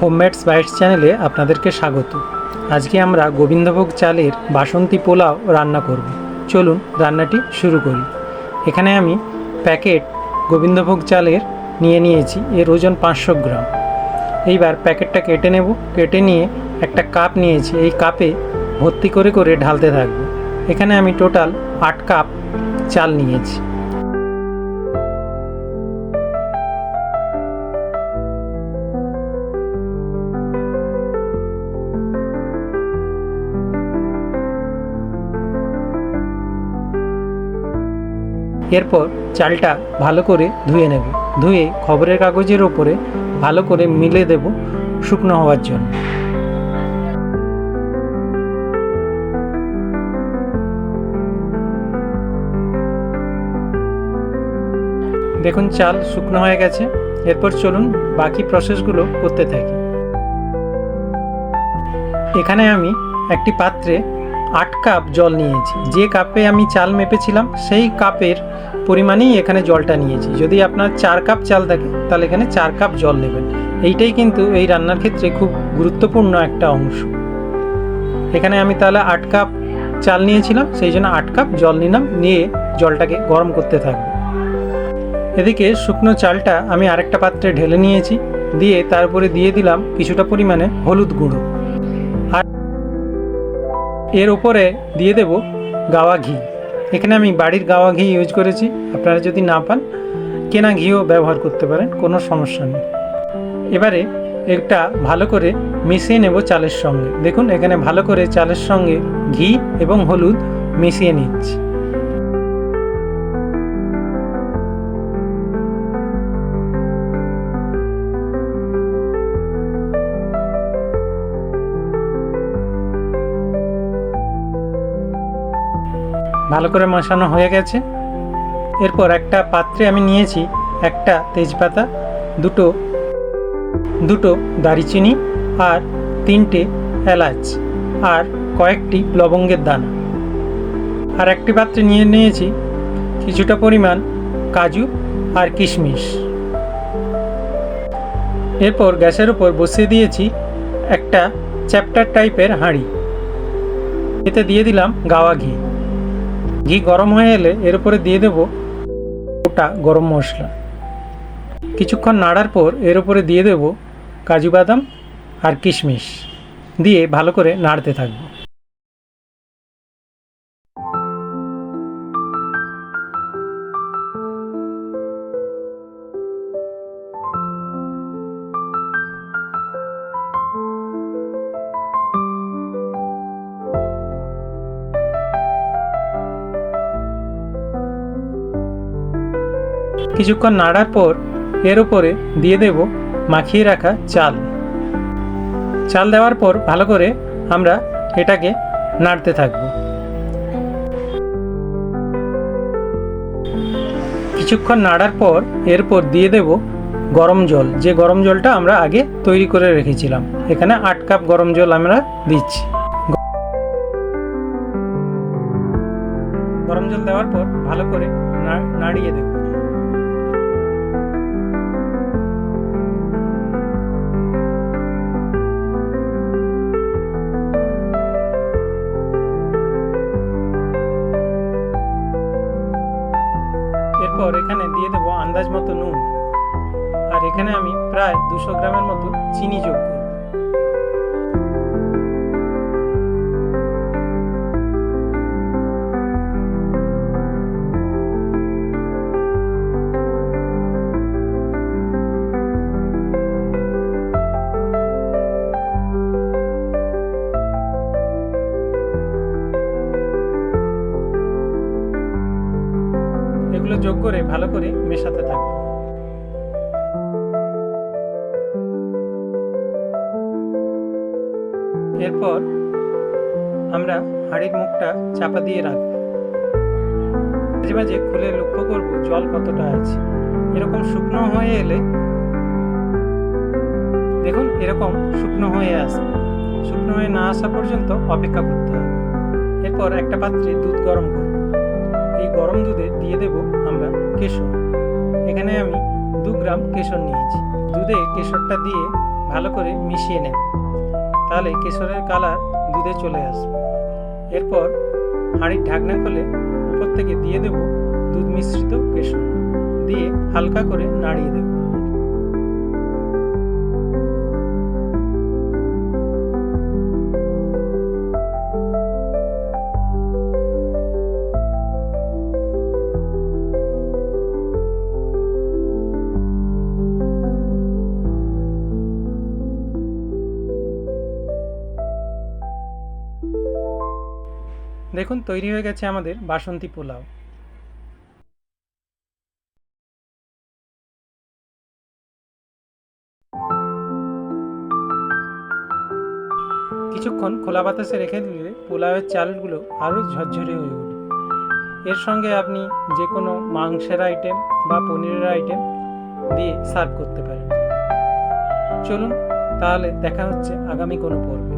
হোমমেডস bytes চ্যানেলে আপনাদেরকে স্বাগত। আজকে আমরা গোবিন্দভোগ চালের বাসন্তী পোলাও রান্না করব। চলুন রান্নাটি শুরু করি। এখানে আমি প্যাকেট গোবিন্দভোগ চালের নিয়ে নিয়েছি, এর ওজন পাঁচশো গ্রাম। এইবার প্যাকেটটা কেটে নেব। কেটে নিয়ে একটা কাপ নিয়েছি, এই কাপে ভর্তি করে করে ঢালতে থাকব। এখানে আমি টোটাল আট কাপ চাল নিয়েছি। এরপর চালটা ভালো করে ধুয়ে নেব। ধুয়ে খবরের কাগজের ওপরে ভালো করে মিলে দেব শুকনো হওয়ার জন্য। দেখুন, চাল শুকনো হয়ে গেছে। এরপর চলুন বাকি প্রসেসগুলো করতে থাকি। এখানে আমি একটি পাত্রে আট কাপ জল নিয়েছি। যে কাপে আমি চাল মেপেছিলাম, সেই কাপের পরিমাণেই এখানে জলটা নিয়েছি। যদি আপনার চার কাপ চাল থাকে, তাহলে এখানে চার কাপ জল নেবেন। এইটাই কিন্তু এই রান্নার ক্ষেত্রে খুব গুরুত্বপূর্ণ একটা অংশ। এখানে আমি তাহলে আট কাপ চাল নিয়েছিলাম, সেই জন্য আট কাপ জল নিলাম, নিয়ে জলটাকে গরম করতে থাকব। এদিকে শুকনো চালটা আমি আরেকটা পাত্রে ঢেলে নিয়েছি, দিয়ে তারপরে দিয়ে দিলাম কিছুটা পরিমাণে হলুদ গুঁড়ো। এর উপরে দিয়ে দেব গাওয়া ঘি। এখানে আমি বাড়ির গাওয়া ঘি ইউজ করেছি। আপনারা যদি না পান, কেনা ঘিও ব্যবহার করতে পারেন, কোনো সমস্যা নেই। এবারে এটা ভালো করে মিশিয়ে নেব চালের সঙ্গে। দেখুন, এখানে ভালো করে চালের সঙ্গে ঘি এবং হলুদ মিশিয়ে নিচ্ছি। ভালো করে মশানো হয়ে গেছে। এরপর একটা পাত্রে আমি নিয়েছি একটা তেজপাতা, দুটো দুটো দারচিনি আর তিনটে এলাচ আর কয়েকটি লবঙ্গের দানা। আর একটি পাত্রে নিয়ে নিয়েছি কিছুটা পরিমাণ কাজু আর কিশমিশ। এরপর গ্যাসের উপর বসিয়ে দিয়েছি একটা চ্যাপ্টার টাইপের হাঁড়ি। এতে দিয়ে দিলাম গাওয়া ঘি। ঘি গরম হয়ে এলে এর উপরে দিয়ে দেব গোটা গরম মশলা। কিছুক্ষণ নাড়ার পর এর উপরে দিয়ে দেব কাজু বাদাম আর কিশমিশ। দিয়ে ভালো করে নাড়তে থাকব। কিছুক্ষণ নাড়ার পর এর উপরে দিয়ে দেব মাখিয়ে রাখা চাল। চাল দেওয়ার পর ভালো করে আমরা এটাকে নাড়তে থাকব। কিছুক্ষণ নাড়ার পর এরপর দিয়ে দেব গরম জল। যে গরম জলটা আমরা আগে তৈরি করে রেখেছিলাম। এখানে আট কাপ গরম জল আমরা দিচ্ছি। গরম জল দেওয়ার পর ভালো করে নাড়িয়ে দেব। এরপর এখানে দিয়ে দেবো আন্দাজ মতো নুন। আর এখানে আমি প্রায় দুশো গ্রামের মতো চিনি যোগ যোগ করে, ভালো করে মেশাতে থাকব। এরপর আমরা হাঁড়ির মুখটা চাপা দিয়ে রাখব। মাঝে মাঝে খুলে লক্ষ্য করব জল কতটা আছে। এরকম শুকনো হয়ে এলে দেখুন এরকম শুকনো হয়ে আসবে। শুকনো হয়ে না আসা পর্যন্ত অপেক্ষা করতে হবে। এরপর একটা পাত্রে দুধ গরম করব। এই গরম দুধে দিয়ে দেব আমরা কেশর। এখানে আমি দু গ্রাম কেশর নিয়েছি। দুধে কেশরটা দিয়ে ভালো করে মিশিয়ে নেব। তাহলে কেশরের কালার দুধে চলে আসবে। এরপর হাঁড়ির ঢাকনা খুলে উপর থেকে দিয়ে দেব দুধ মিশ্রিত কেশর। দিয়ে হালকা করে নাড়িয়ে দেব। দেখুন, তৈরি হয়ে গেছে আমাদের বাসন্তী পোলাও। কিছুক্ষণ খোলা বাতাসে রেখে দিলে পোলাওয়ের চালগুলো আরও ঝরঝরে হয়ে উঠবে এর সঙ্গে আপনি যে কোনো মাংসের আইটেম বা পনিরের আইটেম দিয়ে সার্ভ করতে পারেন। চলুন, তাহলে দেখা হচ্ছে আগামী কোনো পর্বে।